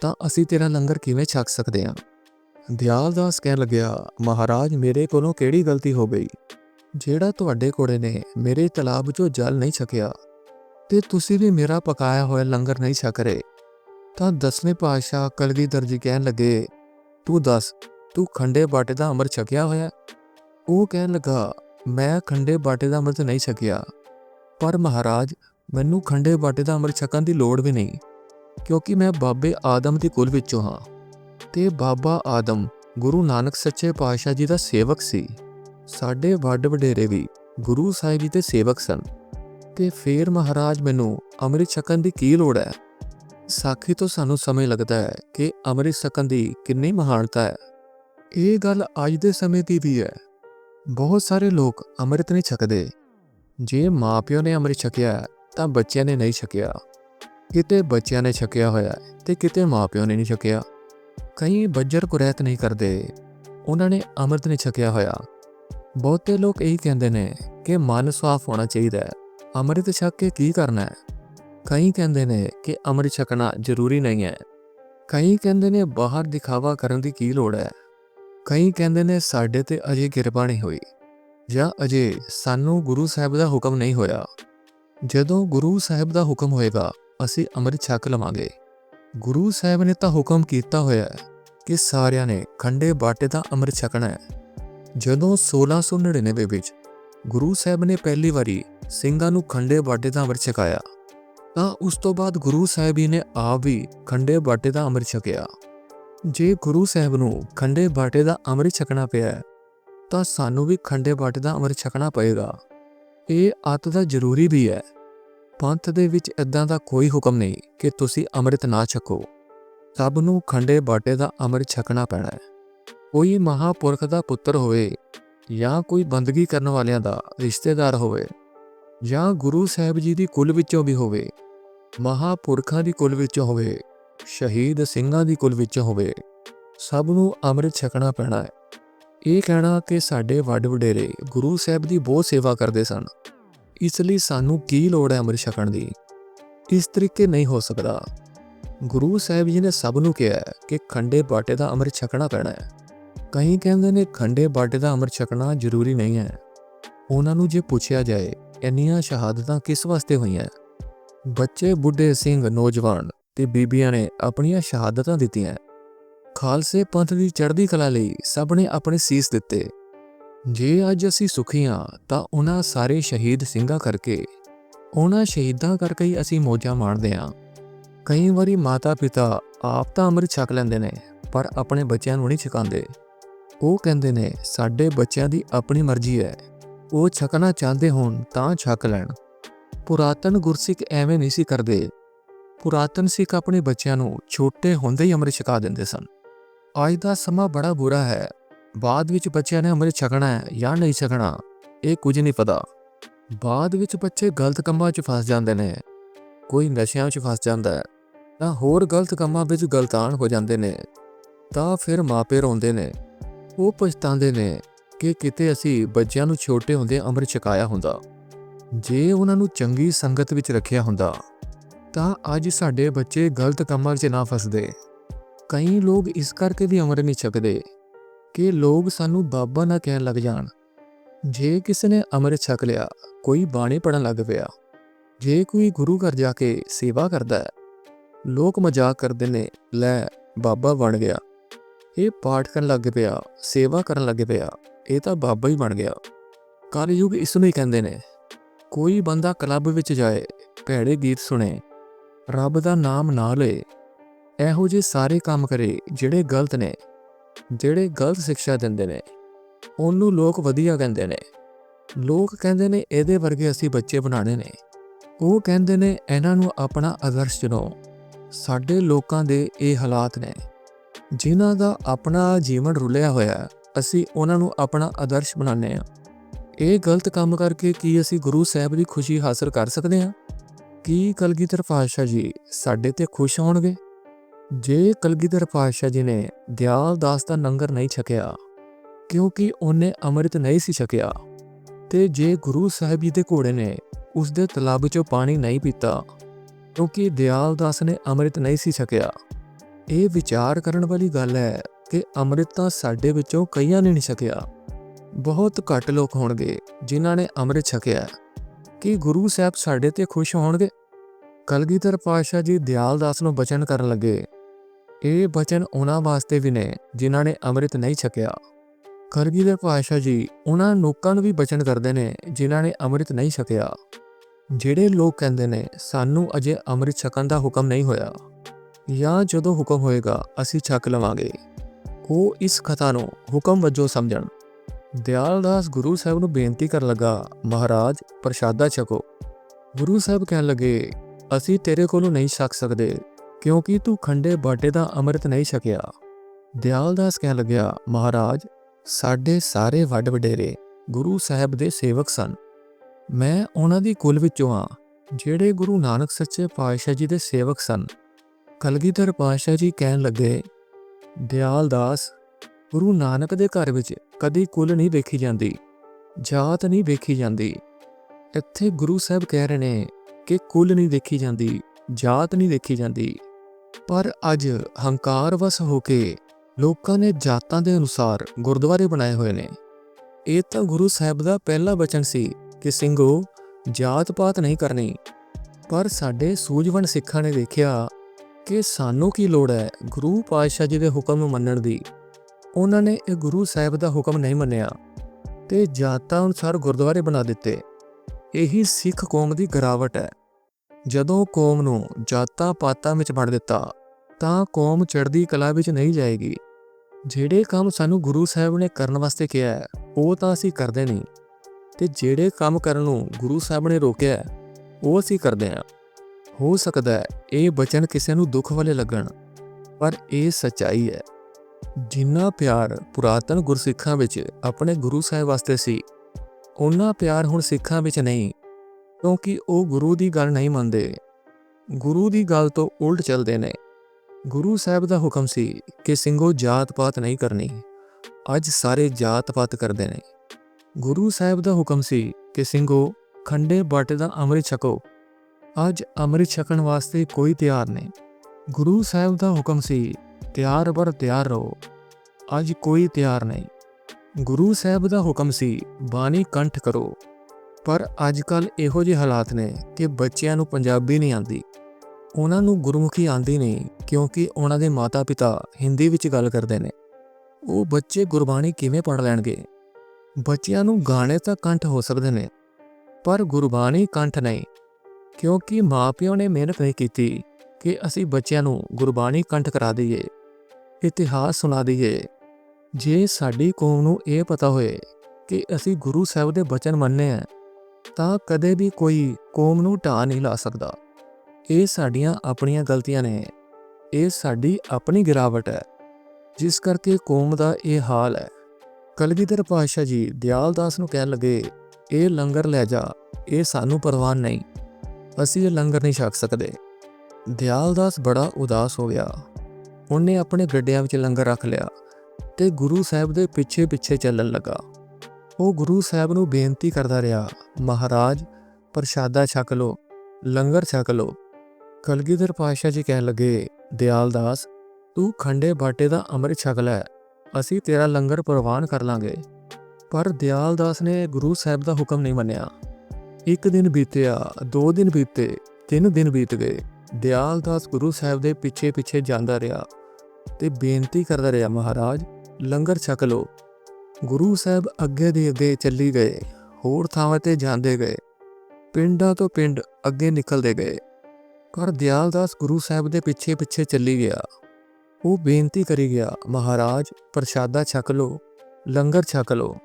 ਤਾਂ ਅਸੀਂ ਤੇਰਾ ਲੰਗਰ ਕਿਵੇਂ ਛਕ ਸਕਦੇ ਹਾਂ? ਦਿਆਲਦਾਸ ਕਹਿਣ ਲੱਗਿਆ, ਮਹਾਰਾਜ, ਮੇਰੇ ਕੋਲੋਂ ਕਿਹੜੀ ਗਲਤੀ ਹੋ ਗਈ? ਜਿਹੜਾ ਤੁਹਾਡੇ ਕੋੜੇ ਨੇ ਮੇਰੇ ਤਲਾਬ ਵਿੱਚੋਂ ਜਲ ਨਹੀਂ ਛਕਿਆ ਤੇ ਤੁਸੀਂ ਵੀ ਮੇਰਾ ਪਕਾਇਆ ਹੋਇਆ ਲੰਗਰ ਨਹੀਂ ਛਕ ਰਹੇ। ਤਾਂ ਦਸਵੇਂ ਪਾਤਸ਼ਾਹ ਕਲਗੀਧਰ ਜੀ ਕਹਿਣ ਲੱਗੇ, ਤੂੰ ਦੱਸ, ਤੂੰ ਖੰਡੇ ਬਾਟੇ ਦਾ ਅੰਮ੍ਰਿਤ ਛਕਿਆ ਹੋਇਆ? ਉਹ ਕਹਿਣ ਲੱਗਾ, ਮੈਂ ਖੰਡੇ ਬਾਟੇ ਦਾ ਅੰਮ੍ਰਿਤ ਨਹੀਂ ਛਕਿਆ, ਪਰ ਮਹਾਰਾਜ, ਮੈਨੂੰ ਖੰਡੇ ਬਾਟੇ ਦਾ ਅੰਮ੍ਰਿਤ ਛਕਣ ਦੀ ਲੋੜ ਵੀ ਨਹੀਂ, ਕਿਉਂਕਿ ਮੈਂ ਬਾਬੇ ਆਦਮ ਦੀ ਕੁਲ ਵਿੱਚੋਂ ਹਾਂ। ਤੇ ਬਾਬਾ ਆਦਮ ਗੁਰੂ ਨਾਨਕ ਸੱਚੇ ਪਾਤਸ਼ਾਹ ਜੀ ਦਾ ਸੇਵਕ ਸੀ। ਸਾਡੇ ਵੱਡ ਵਡੇਰੇ ਵੀ ਗੁਰੂ ਸਾਹਿਬ ਜੀ ਦੇ ਸੇਵਕ ਸਨ। ਤੇ ਫੇਰ ਮਹਾਰਾਜ ਮੈਨੂੰ ਅੰਮ੍ਰਿਤ ਛਕਣ ਦੀ ਕੀ ਲੋੜ ਹੈ? ਸਾਖੀ ਤੋਂ ਸਾਨੂੰ ਸਮਝ ਲੱਗਦਾ ਹੈ ਕਿ ਅੰਮ੍ਰਿਤ ਛਕਣ ਦੀ ਕਿੰਨੀ ਮਹਾਨਤਾ ਹੈ। ਇਹ ਗੱਲ ਅੱਜ ਦੇ ਸਮੇਂ ਦੀ ਵੀ ਹੈ। ਬਹੁਤ ਸਾਰੇ ਲੋਕ ਅੰਮ੍ਰਿਤ ਨਹੀਂ ਛਕਦੇ। ਜੇ ਮਾਪਿਓ ਨੇ ਅੰਮ੍ਰਿਤ ਛਕਿਆ ਤਾਂ ਬੱਚਿਆਂ ਨੇ ਨਹੀਂ ਛਕਿਆ। ਕਿਤੇ ਬੱਚਿਆਂ ਨੇ ਛਕਿਆ ਹੋਇਆ ਹੈ ਤੇ ਕਿਤੇ ਮਾਪਿਓ ਨੇ ਨਹੀਂ ਛਕਿਆ। ਕਈ ਬੱਜਰ ਕੁਰੈਤ ਨਹੀਂ ਕਰਦੇ। ਉਹਨਾਂ ਨੇ ਅੰਮ੍ਰਿਤ ਨਹੀਂ ਛਕਿਆ ਹੋਇਆ। ਬਹੁਤੇ ਲੋਕ ਇਹੀ ਕਹਿੰਦੇ ਨੇ ਕਿ ਮਨ ਸਾਫ਼ ਹੋਣਾ ਚਾਹੀਦਾ ਹੈ। ਅੰਮ੍ਰਿਤ ਛਕ ਕੇ ਕੀ ਕਰਨਾ ਹੈ? ਕਈ ਕਹਿੰਦੇ ਨੇ ਕਿ ਅੰਮ੍ਰਿਤ ਛਕਣਾ ਜ਼ਰੂਰੀ ਨਹੀਂ ਹੈ। ਕਈ ਕਹਿੰਦੇ ਨੇ ਬਾਹਰ ਦਿਖਾਵਾ ਕਰਨ ਦੀ ਕੀ ਲੋੜ ਹੈ। ਕਈ ਕਹਿੰਦੇ ਨੇ ਸਾਡੇ ਤੇ ਅਜੇ ਕਿਰਪਾ ਨਹੀਂ ਹੋਈ ਜਾਂ ਅਜੇ ਸਾਨੂੰ ਗੁਰੂ ਸਾਹਿਬ ਦਾ ਹੁਕਮ ਨਹੀਂ ਹੋਇਆ। ਜਦੋਂ ਗੁਰੂ ਸਾਹਿਬ ਦਾ ਹੁਕਮ ਹੋਏਗਾ, ਅਸੀਂ ਅੰਮ੍ਰਿਤ ਛਕ ਲਵਾਂਗੇ। ਗੁਰੂ ਸਾਹਿਬ ਨੇ ਤਾਂ ਹੁਕਮ ਕੀਤਾ ਹੋਇਆ ਹੈ ਕਿ ਸਾਰਿਆਂ ਨੇ ਖੰਡੇ ਬਾਟੇ ਦਾ ਅੰਮ੍ਰਿਤ ਛਕਣਾ ਹੈ। ਜਦੋਂ 1699 ਵਿੱਚ ਗੁਰੂ ਸਾਹਿਬ ਨੇ ਪਹਿਲੀ ਵਾਰੀ ਸਿੰਘਾਂ ਨੂੰ ਖੰਡੇ ਬਾਟੇ ਦਾ ਅੰਮ੍ਰਿਤ ਛਕਾਇਆ, ਤਾਂ ਉਸ ਤੋਂ ਬਾਅਦ ਗੁਰੂ ਸਾਹਿਬ ਜੀ ਨੇ ਆਪ ਵੀ ਖੰਡੇ ਬਾਟੇ ਦਾ ਅੰਮ੍ਰਿਤ ਛਕਿਆ। ਜੇ ਗੁਰੂ ਸਾਹਿਬ ਨੂੰ ਖੰਡੇ ਬਾਟੇ ਦਾ ਅੰਮ੍ਰਿਤ ਛਕਣਾ ਪਿਆ ਤਾਂ ਸਾਨੂੰ ਵੀ ਖੰਡੇ ਬਾਟੇ ਦਾ ਅੰਮ੍ਰਿਤ ਛਕਣਾ ਪਏਗਾ। ਇਹ ਅੱਤ ਦਾ ਜ਼ਰੂਰੀ ਵੀ ਹੈ। ਪੰਥ ਦੇ ਵਿੱਚ ਇਦਾਂ ਦਾ ਕੋਈ ਹੁਕਮ ਨਹੀਂ ਕਿ ਤੁਸੀਂ ਅੰਮ੍ਰਿਤ ਨਾ ਛਕੋ। ਸਭ ਨੂੰ ਖੰਡੇ ਬਾਟੇ ਦਾ ਅੰਮ੍ਰਿਤ ਛਕਣਾ ਪੈਣਾ ਹੈ। ਕੋਈ ਮਹਾਪੁਰਖ ਦਾ ਪੁੱਤਰ ਹੋਵੇ ਜਾਂ ਕੋਈ ਬੰਦਗੀ ਕਰਨ ਵਾਲਿਆਂ ਦਾ ਰਿਸ਼ਤੇਦਾਰ ਹੋਵੇ ਜਾਂ ਗੁਰੂ ਸਾਹਿਬ ਜੀ ਦੀ ਕੁਲ ਵਿੱਚੋਂ ਵੀ ਹੋਵੇ, ਮਹਾਪੁਰਖਾਂ ਦੀ ਕੁਲ ਵਿੱਚੋਂ ਹੋਵੇ, ਸ਼ਹੀਦ ਸਿੰਘਾਂ ਦੀ ਕੁਲ ਵਿੱਚੋਂ ਹੋਵੇ, ਸਭ ਨੂੰ ਅੰਮ੍ਰਿਤ ਛਕਣਾ ਪੈਣਾ ਹੈ। ਇਹ ਕਹਿਣਾ ਕਿ ਸਾਡੇ ਵੱਡ ਵਡੇਰੇ ਗੁਰੂ ਸਾਹਿਬ ਦੀ ਬਹੁਤ ਸੇਵਾ ਕਰਦੇ ਸਨ। ਇਸ ਲਈ ਸਾਨੂੰ ਕੀ ਲੋੜ ਹੈ ਅੰਮ੍ਰਿਤ ਛਕਣ ਦੀ? ਇਸ ਤਰੀਕੇ ਨਹੀਂ ਹੋ ਸਕਦਾ। ਗੁਰੂ ਸਾਹਿਬ ਜੀ ਨੇ ਸਭ ਨੂੰ ਕਿਹਾ ਹੈ ਕਿ ਖੰਡੇ ਬਾਟੇ ਦਾ ਅੰਮ੍ਰਿਤ ਛਕਣਾ ਪੈਣਾ ਹੈ। ਕਈ ਕਹਿੰਦੇ ਨੇ ਖੰਡੇ ਬਾਟੇ ਦਾ ਅੰਮ੍ਰਿਤ ਛਕਣਾ ਜ਼ਰੂਰੀ ਨਹੀਂ ਹੈ। ਉਹਨਾਂ ਨੂੰ ਜੇ ਪੁੱਛਿਆ ਜਾਏ, ਇੰਨੀਆਂ ਸ਼ਹਾਦਤਾਂ ਕਿਸ ਵਾਸਤੇ ਹੋਈਆਂ? ਬੱਚੇ, ਬੁੱਢੇ, ਸਿੰਘ, ਨੌਜਵਾਨ ਤੇ ਬੀਬੀਆਂ ਨੇ ਆਪਣੀਆਂ ਸ਼ਹਾਦਤਾਂ ਦਿੱਤੀਆਂ। ਖਾਲਸੇ ਪੰਥ ਦੀ ਚੜ੍ਹਦੀ ਕਲਾ ਲਈ ਸਭ ਨੇ ਆਪਣੇ ਸੀਸ ਦਿੱਤੇ। ਜੇ ਅੱਜ ਅਸੀਂ ਸੁਖੀ ਹਾਂ, ਤਾਂ ਉਹਨਾਂ ਸਾਰੇ ਸ਼ਹੀਦ ਸਿੰਘਾਂ ਕਰਕੇ, ਉਹਨਾਂ ਸ਼ਹੀਦਾਂ ਕਰਕੇ ਹੀ ਅਸੀਂ ਮੌਜਾਂ ਮਾਣਦੇ ਹਾਂ। ਕਈ ਵਾਰੀ ਮਾਤਾ ਪਿਤਾ ਆਪ ਤਾਂ ਅੰਮ੍ਰਿਤ ਛਕ ਲੈਂਦੇ ਨੇ, ਪਰ ਆਪਣੇ ਬੱਚਿਆਂ ਨੂੰ ਨਹੀਂ ਛਕਾਉਂਦੇ। ਉਹ ਕਹਿੰਦੇ ਨੇ, ਸਾਡੇ ਬੱਚਿਆਂ ਦੀ ਆਪਣੀ ਮਰਜ਼ੀ ਹੈ। ਉਹ ਛਕਣਾ ਚਾਹੁੰਦੇ ਹੋਣ ਤਾਂ ਛਕ ਲੈਣ। ਪੁਰਾਤਨ ਗੁਰਸਿੱਖ ਐਵੇਂ ਨਹੀਂ ਸੀ ਕਰਦੇ। ਪੁਰਾਤਨ ਸਿੱਖ ਆਪਣੇ ਬੱਚਿਆਂ ਨੂੰ ਛੋਟੇ ਹੁੰਦੇ ਹੀ ਅੰਮ੍ਰਿਤ ਛਕਾ ਦਿੰਦੇ ਸਨ। ਅੱਜ ਦਾ ਸਮਾਂ ਬੜਾ ਬੁਰਾ ਹੈ। ਬਾਅਦ ਵਿੱਚ ਬੱਚਿਆਂ ਨੇ ਅੰਮ੍ਰਿਤ ਛਕਣਾ ਹੈ ਜਾਂ ਨਹੀਂ ਛਕਣਾ, ਇਹ ਕੁਝ ਨਹੀਂ ਪਤਾ। ਬਾਅਦ ਵਿੱਚ ਬੱਚੇ ਗਲਤ ਕੰਮਾਂ 'ਚ ਫਸ ਜਾਂਦੇ ਨੇ। ਕੋਈ ਨਸ਼ਿਆਂ 'ਚ ਫਸ ਜਾਂਦਾ ਹੈ, ਤਾਂ ਹੋਰ ਗਲਤ ਕੰਮਾਂ ਵਿੱਚ ਗਲਤਾਨ ਹੋ ਜਾਂਦੇ ਨੇ। ਤਾਂ ਫਿਰ ਮਾਪੇ ਰੋਂਦੇ ਨੇ, ਉਹ ਪਛਤਾਉਂਦੇ ਨੇ ਕਿ ਕਿਤੇ ਅਸੀਂ ਬੱਚਿਆਂ ਨੂੰ ਛੋਟੇ ਹੁੰਦੇ ਅੰਮ੍ਰਿਤ ਛਕਾਇਆ ਹੁੰਦਾ। ਜੇ ਉਹਨਾਂ ਨੂੰ ਚੰਗੀ ਸੰਗਤ ਵਿੱਚ ਰੱਖਿਆ ਹੁੰਦਾ, ਤਾਂ ਅੱਜ ਸਾਡੇ ਬੱਚੇ ਗਲਤ ਕੰਮਾਂ 'ਚ ਨਾ ਫਸਦੇ। ਕਈ ਲੋਕ ਇਸ ਕਰਕੇ ਵੀ ਅੰਮ੍ਰਿਤ ਨਹੀਂ ਛਕਦੇ। ਕਿ ਲੋਕ ਸਾਨੂੰ ਬਾਬਾ ਨਾ ਕਹਿਣ ਲੱਗ ਜਾਣ। ਜੇ ਕਿਸੇ ਨੇ ਅੰਮ੍ਰਿਤ ਛਕ ਲਿਆ, ਕੋਈ ਬਾਣੀ ਪੜਨ ਲੱਗ ਪਿਆ। ਜੇ ਕੋਈ ਗੁਰੂ ਘਰ ਜਾ ਕੇ ਸੇਵਾ ਕਰਦਾ ਹੈ, ਲੋਕ ਮਜ਼ਾਕ ਕਰਦੇ ਨੇ, ਲੈ, ਬਾਬਾ ਬਣ ਗਿਆ। ਇਹ ਪਾਠ ਕਰਨ ਲੱਗ ਪਿਆ, ਸੇਵਾ ਕਰਨ ਲੱਗ ਪਿਆ, ਇਹ ਤਾਂ ਬਾਬਾ ਹੀ ਬਣ ਗਿਆ। ਕਲਯੁਗ ਇਸ ਨੂੰ ਹੀ ਕਹਿੰਦੇ ਨੇ, ਕੋਈ ਬੰਦਾ ਕਲੱਬ ਵਿੱਚ ਜਾਏ, ਭੈੜੇ ਗੀਤ ਸੁਣੇ, ਰੱਬ ਦਾ ਨਾਮ ਨਾ ਲਏ, ਇਹੋ ਜਿਹੇ ਸਾਰੇ ਕੰਮ ਕਰੇ ਜਿਹੜੇ ਗਲਤ ਨੇ। ਜਿਹੜੇ ਗਲਤ ਸਿੱਖਿਆ ਦਿੰਦੇ ਨੇ, ਉਹਨੂੰ ਲੋਕ ਵਧੀਆ ਕਹਿੰਦੇ ਨੇ। ਲੋਕ ਕਹਿੰਦੇ ਨੇ ਇਹਦੇ ਵਰਗੇ ਅਸੀਂ ਬੱਚੇ ਬਣਾਣੇ ਨੇ। ਉਹ ਕਹਿੰਦੇ ਨੇ ਇਹਨਾਂ ਨੂੰ ਆਪਣਾ ਆਦਰਸ਼ ਚੁਣੋ। ਸਾਡੇ ਲੋਕਾਂ ਦੇ ਇਹ ਹਾਲਾਤ ਨੇ। ਜਿਨ੍ਹਾਂ ਦਾ ਆਪਣਾ ਜੀਵਨ ਰੁਲਿਆ ਹੋਇਆ, ਅਸੀਂ ਉਹਨਾਂ ਨੂੰ ਆਪਣਾ ਆਦਰਸ਼ ਬਣਾਉਂਦੇ ਹਾਂ। ਇਹ ਗਲਤ ਕੰਮ ਕਰਕੇ ਕੀ ਅਸੀਂ ਗੁਰੂ ਸਾਹਿਬ ਦੀ ਖੁਸ਼ੀ ਹਾਸਲ ਕਰ ਸਕਦੇ ਹਾਂ? ਕੀ ਕਲਗੀਧਰ ਪਾਤਸ਼ਾਹ ਜੀ ਸਾਡੇ ਤੇ ਖੁਸ਼ ਹੋਣਗੇ? ਜੇ ਕਲਗੀਧਰ ਪਾਤਸ਼ਾਹ ਜੀ ਨੇ ਦਿਆਲ ਦਾਸ ਦਾ ਲੰਗਰ ਨਹੀਂ ਛਕਿਆ, ਕਿਉਂਕਿ ਉਹਨੇ ਅੰਮ੍ਰਿਤ ਨਹੀਂ ਸੀ ਛਕਿਆ, ਤੇ ਜੇ ਗੁਰੂ ਸਾਹਿਬ ਜੀ ਦੇ ਘੋੜੇ ਨੇ ਉਸ ਦੇ ਤਲਾਬ ਚੋਂ ਪਾਣੀ ਨਹੀਂ ਪੀਤਾ, ਕਿਉਂਕਿ ਦਿਆਲ ਦਾਸ ਨੇ ਅੰਮ੍ਰਿਤ ਨਹੀਂ ਸੀ ਛਕਿਆ। ਇਹ ਵਿਚਾਰ ਕਰਨ ਵਾਲੀ ਗੱਲ ਹੈ ਕਿ ਅੰਮ੍ਰਿਤ ਤਾਂ ਸਾਡੇ ਵਿੱਚੋਂ ਕਈਆਂ ਨੇ ਨਹੀਂ ਛਕਿਆ। ਬਹੁਤ ਘੱਟ ਲੋਕ ਹੋਣਗੇ ਜਿਨ੍ਹਾਂ ਨੇ ਅੰਮ੍ਰਿਤ ਛਕਿਆ। ਕਿ ਗੁਰੂ ਸਾਹਿਬ ਸਾਡੇ ਤੇ ਖੁਸ਼ ਹੋਣਗੇ? ਕਲਗੀਧਰ ਪਾਤਸ਼ਾਹ ਜੀ ਦਿਆਲ ਦਾਸ ਨੂੰ ਬਚਨ ਕਰਨ ਲੱਗੇ। ਇਹ ਬਚਨ ਉਹਨਾਂ ਵਾਸਤੇ ਵੀ ਨੇ, ਜਿਨ੍ਹਾਂ ਨੇ ਅੰਮ੍ਰਿਤ ਨਹੀਂ ਛਕਿਆ। ਕਰਗੀ ਦੇ ਪਾਤਸ਼ਾਹ ਜੀ ਉਹਨਾਂ ਲੋਕਾਂ ਨੂੰ ਵੀ ਬਚਨ ਕਰਦੇ ਨੇ, ਜਿਨ੍ਹਾਂ ਨੇ ਅੰਮ੍ਰਿਤ ਨਹੀਂ ਛਕਿਆ। ਜਿਹੜੇ ਲੋਕ ਕਹਿੰਦੇ ਨੇ, ਸਾਨੂੰ ਅਜੇ ਅੰਮ੍ਰਿਤ ਛਕਣ ਦਾ ਹੁਕਮ ਨਹੀਂ ਹੋਇਆ। ਜਾਂ ਜਦੋਂ ਹੁਕਮ ਹੋਏਗਾ, ਅਸੀਂ ਛਕ ਲਵਾਂਗੇ। ਉਹ ਇਸ ਕਥਾ ਨੂੰ ਹੁਕਮ ਵਜੋਂ ਸਮਝਣ। ਦਿਆਲ ਦਾਸ ਗੁਰੂ ਸਾਹਿਬ ਨੂੰ ਬੇਨਤੀ ਕਰਨ ਲੱਗਾ, ਮਹਾਰਾਜ, ਪ੍ਰਸ਼ਾਦਾ ਛਕੋ। ਗੁਰੂ ਸਾਹਿਬ ਕਹਿਣ ਲੱਗੇ, ਅਸੀਂ ਤੇਰੇ ਕੋਲੋਂ ਨਹੀਂ ਛਕ ਸਕਦੇ। ਕਿਉਂਕਿ ਤੂੰ ਖੰਡੇ ਬਾਟੇ ਦਾ ਅੰਮ੍ਰਿਤ ਨਹੀਂ ਛਕਿਆ। ਦਿਆਲਦਾਸ ਕਹਿਣ ਲੱਗਿਆ, ਮਹਾਰਾਜ, ਸਾਡੇ ਸਾਰੇ ਵੱਡ ਵਡੇਰੇ ਗੁਰੂ ਸਾਹਿਬ ਦੇ ਸੇਵਕ ਸਨ। ਮੈਂ ਉਹਨਾਂ ਦੀ ਕੁਲ ਵਿੱਚੋਂ ਹਾਂ, ਜਿਹੜੇ ਗੁਰੂ ਨਾਨਕ ਸੱਚੇ ਪਾਤਸ਼ਾਹ ਜੀ ਦੇ ਸੇਵਕ ਸਨ। ਕਲਗੀਧਰ ਪਾਤਸ਼ਾਹ ਜੀ ਕਹਿਣ ਲੱਗੇ ਦਿਆਲਦਾਸ ਗੁਰੂ ਨਾਨਕ ਦੇ ਘਰ ਵਿੱਚ ਕਦੀ ਕੁਲ ਨਹੀਂ ਵੇਖੀ ਜਾਂਦੀ, ਜਾਤ ਨਹੀਂ ਵੇਖੀ ਜਾਂਦੀ। ਇੱਥੇ ਗੁਰੂ ਸਾਹਿਬ ਕਹਿ ਰਹੇ ਨੇ ਕਿ ਕੁਲ ਨਹੀਂ ਦੇਖੀ ਜਾਂਦੀ, ਜਾਤ ਨਹੀਂ ਦੇਖੀ ਜਾਂਦੀ। ਪਰ ਅੱਜ ਹੰਕਾਰ ਵਸ ਹੋ ਕੇ ਲੋਕਾਂ ਨੇ ਜਾਤਾਂ ਦੇ ਅਨੁਸਾਰ ਗੁਰਦੁਆਰੇ ਬਣਾਏ ਹੋਏ ਨੇ। ਇਹ ਤਾਂ ਗੁਰੂ ਸਾਹਿਬ ਦਾ ਪਹਿਲਾ ਬਚਨ ਸੀ ਕਿ ਸਿੰਘੋ, ਜਾਤ ਪਾਤ ਨਹੀਂ ਕਰਨੀ। ਪਰ ਸਾਡੇ ਸੂਝਵਣ ਸਿੱਖਾਂ ਨੇ ਦੇਖਿਆ ਕਿ ਸਾਨੂੰ ਕੀ ਲੋੜ ਹੈ ਗੁਰੂ ਪਾਤਸ਼ਾਹ ਜੀ ਦੇ ਹੁਕਮ ਨੂੰ ਮੰਨਣ ਦੀ। ਉਹਨਾਂ ਨੇ ਇਹ ਗੁਰੂ ਸਾਹਿਬ ਦਾ ਹੁਕਮ ਨਹੀਂ ਮੰਨਿਆ ਤੇ ਜਾਤਾਂ ਅਨੁਸਾਰ ਗੁਰਦੁਆਰੇ ਬਣਾ ਦਿੱਤੇ। ਇਹੀ ਸਿੱਖ ਕੌਮ ਦੀ ਗਰਾਵਟ ਹੈ। ਜਦੋਂ ਕੌਮ ਨੂੰ ਜਾਤਾਂ ਪਾਤਾਂ ਵਿੱਚ ਵੜ ਦਿੱਤਾ, ਤਾਂ ਕੌਮ ਚੜ੍ਹਦੀ ਕਲਾ ਵਿੱਚ ਨਹੀਂ ਜਾਏਗੀ। ਜਿਹੜੇ ਕੰਮ ਸਾਨੂੰ ਗੁਰੂ ਸਾਹਿਬ ਨੇ ਕਰਨ ਵਾਸਤੇ ਕਿਹਾ ਹੈ, ਉਹ ਤਾਂ ਅਸੀਂ ਕਰਦੇ ਨਹੀਂ। ਤੇ ਜਿਹੜੇ ਕੰਮ ਕਰਨ ਨੂੰ ਗੁਰੂ ਸਾਹਿਬ ਨੇ ਰੋਕਿਆ ਹੈ, ਉਹ ਅਸੀਂ ਕਰਦੇ ਹਾਂ। ਹੋ ਸਕਦਾ ਹੈ ਇਹ ਬਚਨ ਕਿਸੇ ਨੂੰ ਦੁੱਖ ਵਾਲੇ ਲੱਗਣ, ਪਰ ਇਹ ਸੱਚਾਈ ਹੈ। ਜਿੰਨਾ ਪਿਆਰ ਪੁਰਾਤਨ ਗੁਰਸਿੱਖਾਂ ਵਿੱਚ ਆਪਣੇ ਗੁਰੂ ਸਾਹਿਬ ਵਾਸਤੇ ਸੀ ਉਹਨਾਂ ਪਿਆਰ ਹੁਣ ਸਿੱਖਾਂ ਵਿੱਚ ਨਹੀਂ। ਕਿਉਂਕਿ ਉਹ ਗੁਰੂ ਦੀ ਗੱਲ ਨਹੀਂ ਮੰਨਦੇ। ਗੁਰੂ ਦੀ ਗੱਲ ਤੋਂ ਉਲਟ ਚੱਲਦੇ ਨੇ। ਗੁਰੂ ਸਾਹਿਬ ਦਾ ਹੁਕਮ ਸੀ ਕਿ ਸਿੰਘੋ ਜਾਤ ਪਾਤ ਨਹੀਂ ਕਰਨੀ। ਅੱਜ ਸਾਰੇ ਜਾਤ ਪਾਤ ਕਰਦੇ ਨੇ। ਗੁਰੂ ਸਾਹਿਬ ਦਾ ਹੁਕਮ ਸੀ ਕਿ ਸਿੰਘੋ ਖੰਡੇ ਬਾਟੇ ਦਾ ਅੰਮ੍ਰਿਤ ਛਕੋ। ਅੱਜ ਅੰਮ੍ਰਿਤ ਛਕਣ ਵਾਸਤੇ ਕੋਈ ਤਿਆਰ ਨਹੀਂ। ਗੁਰੂ ਸਾਹਿਬ ਦਾ ਹੁਕਮ ਸੀ, ਤਿਆਰ ਬਰ ਤਿਆਰ ਰਹੋ। ਅੱਜ ਕੋਈ ਤਿਆਰ ਨਹੀਂ। ਗੁਰੂ ਸਾਹਿਬ ਦਾ ਹੁਕਮ ਸੀ, ਬਾਣੀ ਕੰਠ ਕਰੋ। ਪਰ ਅੱਜ ਕੱਲ ਇਹੋ ਜਿਹੇ ਹਾਲਾਤ ਨੇ ਕਿ ਬੱਚਿਆਂ ਨੂੰ ਪੰਜਾਬੀ ਨਹੀਂ ਆਉਂਦੀ। ਉਹਨਾਂ ਨੂੰ ਗੁਰਮੁਖੀ ਆਉਂਦੀ ਨਹੀਂ ਕਿਉਂਕਿ ਉਹਨਾਂ ਦੇ ਮਾਤਾ-ਪਿਤਾ ਹਿੰਦੀ ਵਿੱਚ ਗੱਲ ਕਰਦੇ ਨੇ। ਉਹ ਬੱਚੇ ਗੁਰਬਾਣੀ ਕਿਵੇਂ ਪੜ੍ਹ ਲੈਣਗੇ? ਬੱਚਿਆਂ ਨੂੰ ਗਾਣੇ ਤਾਂ ਕੰਠ ਹੋ ਸਕਦੇ ਨੇ, ਪਰ ਗੁਰਬਾਣੀ ਕੰਠ ਨਹੀਂ, ਕਿਉਂਕਿ ਮਾਪਿਆਂ ਨੇ ਮਿਹਨਤ ਨਹੀਂ ਕੀਤੀ ਕਿ ਅਸੀਂ ਬੱਚਿਆਂ ਨੂੰ ਗੁਰਬਾਣੀ ਕੰਠ ਕਰਾ ਦਈਏ, ਇਤਿਹਾਸ ਸੁਣਾ ਦਈਏ। ਜੇ ਸਾਡੀ ਕੌਮ ਨੂੰ ਇਹ ਪਤਾ ਹੋਏ ਕਿ ਅਸੀਂ ਗੁਰੂ ਸਾਹਿਬ ਦੇ ਬਚਨ ਮੰਨੇ ਆ ਤਾਂ ਕਦੇ ਵੀ ਕੋਈ ਕੌਮ ਨੂੰ ਢਾਹ ਨਹੀਂ ਲਾ ਸਕਦਾ। ਇਹ ਸਾਡੀਆਂ ਆਪਣੀਆਂ ਗਲਤੀਆਂ ਨੇ। ਇਹ ਸਾਡੀ ਆਪਣੀ ਗਿਰਾਵਟ ਹੈ। ਜਿਸ ਕਰਕੇ ਕੌਮ ਦਾ ਇਹ ਹਾਲ ਹੈ। ਕਲਗੀਧਰ ਪਾਤਸ਼ਾਹ ਜੀ ਦਿਆਲਦਾਸ ਨੂੰ ਕਹਿਣ ਲੱਗੇ, ਇਹ ਲੰਗਰ ਲੈ ਜਾ। ਇਹ ਸਾਨੂੰ ਪ੍ਰਵਾਨ ਨਹੀਂ। ਅਸੀਂ ਇਹ ਲੰਗਰ ਨਹੀਂ ਛਕ ਸਕਦੇ। ਦਿਆਲਦਾਸ ਬੜਾ ਉਦਾਸ ਹੋ ਗਿਆ। ਉਹਨੇ ਆਪਣੇ ਗੱਡਿਆਂ ਵਿੱਚ ਲੰਗਰ ਰੱਖ ਲਿਆ ਤੇ ਗੁਰੂ ਸਾਹਿਬ ਦੇ ਪਿੱਛੇ ਪਿੱਛੇ ਚੱਲਣ ਲੱਗਾ। ਉਹ ਗੁਰੂ ਸਾਹਿਬ ਨੂੰ ਬੇਨਤੀ ਕਰਦਾ ਰਿਹਾ, ਮਹਾਰਾਜ, ਪ੍ਰਸ਼ਾਦਾ ਛਕ ਲੋ ਲੰਗਰ ਛਕ ਲੋ ਕਲਗੀਧਰ ਪਾਤਸ਼ਾਹ ਜੀ ਕਹਿਣ ਲੱਗੇ, ਦਿਆਲ ਦਾਸ, ਤੂੰ ਖੰਡੇ ਬਾਟੇ ਦਾ ਅੰਮ੍ਰਿਤ ਛਕ ਲੈ, ਅਸੀਂ ਤੇਰਾ ਲੰਗਰ ਪ੍ਰਵਾਨ ਕਰ ਲਾਂਗੇ। ਪਰ ਦਿਆਲ ਦਾਸ ਨੇ ਗੁਰੂ ਸਾਹਿਬ ਦਾ ਹੁਕਮ ਨਹੀਂ ਮੰਨਿਆ। ਇੱਕ ਦਿਨ ਬੀਤਿਆ, ਦੋ ਦਿਨ ਬੀਤੇ, ਤਿੰਨ ਦਿਨ ਬੀਤ ਗਏ। ਦਿਆਲ ਦਾਸ ਗੁਰੂ ਸਾਹਿਬ ਦੇ ਪਿੱਛੇ ਪਿੱਛੇ ਜਾਂਦਾ ਰਿਹਾ ਤੇ ਬੇਨਤੀ ਕਰਦਾ ਰਿਹਾ, ਮਹਾਰਾਜ, ਲੰਗਰ ਛਕ ਲੋ ਗੁਰੂ ਸਾਹਿਬ ਅੱਗੇ ਦੇ ਅੱਗੇ ਚੱਲੀ ਗਏ, ਹੋਰ ਥਾਵਾਂ ਤੇ ਜਾਂਦੇ ਗਏ। ਪਿੰਡਾਂ ਤੋਂ ਪਿੰਡ ਅੱਗੇ ਨਿਕਲਦੇ ਗਏ। ਪਰ ਦਿਆਲਦਾਸ ਗੁਰੂ ਸਾਹਿਬ ਦੇ ਪਿੱਛੇ ਪਿੱਛੇ ਚੱਲੀ ਗਿਆ। ਉਹ ਬੇਨਤੀ ਕਰੀ ਗਿਆ, ਮਹਾਰਾਜ, ਪ੍ਰਸ਼ਾਦਾ ਛਕ ਲੋ ਲੰਗਰ ਛਕ ਲੋ